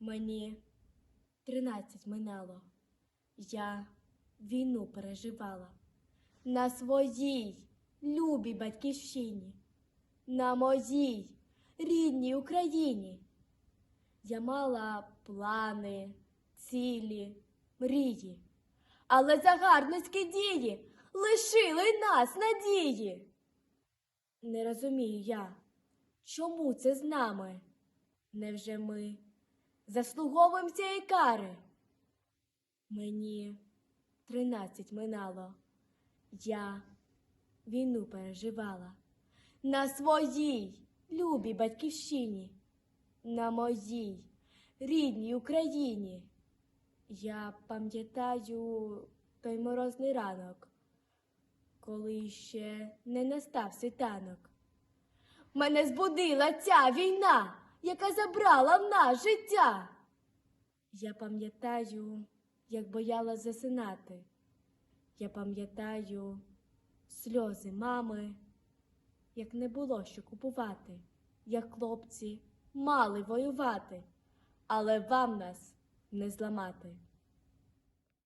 Мені тринадцять минало. Я війну переживала на своїй любій батьківщині, на моїй рідній Україні. Я мала плани, цілі, мрії, але загарбницькі дії лишили нас надії. Не розумію я, чому це з нами? Невже ми заслуговуємо цієї кари? Мені тринадцять минало. Я війну переживала на своїй любій батьківщині, на моїй рідній Україні. Я пам'ятаю той морозний ранок, коли ще не настав світанок. Мене збудила ця війна, яка забрала в нас життя. Я пам'ятаю, як бояла засинати. Я пам'ятаю сльози мами, як не було що купувати, як хлопці мали воювати, але вам нас не зламати.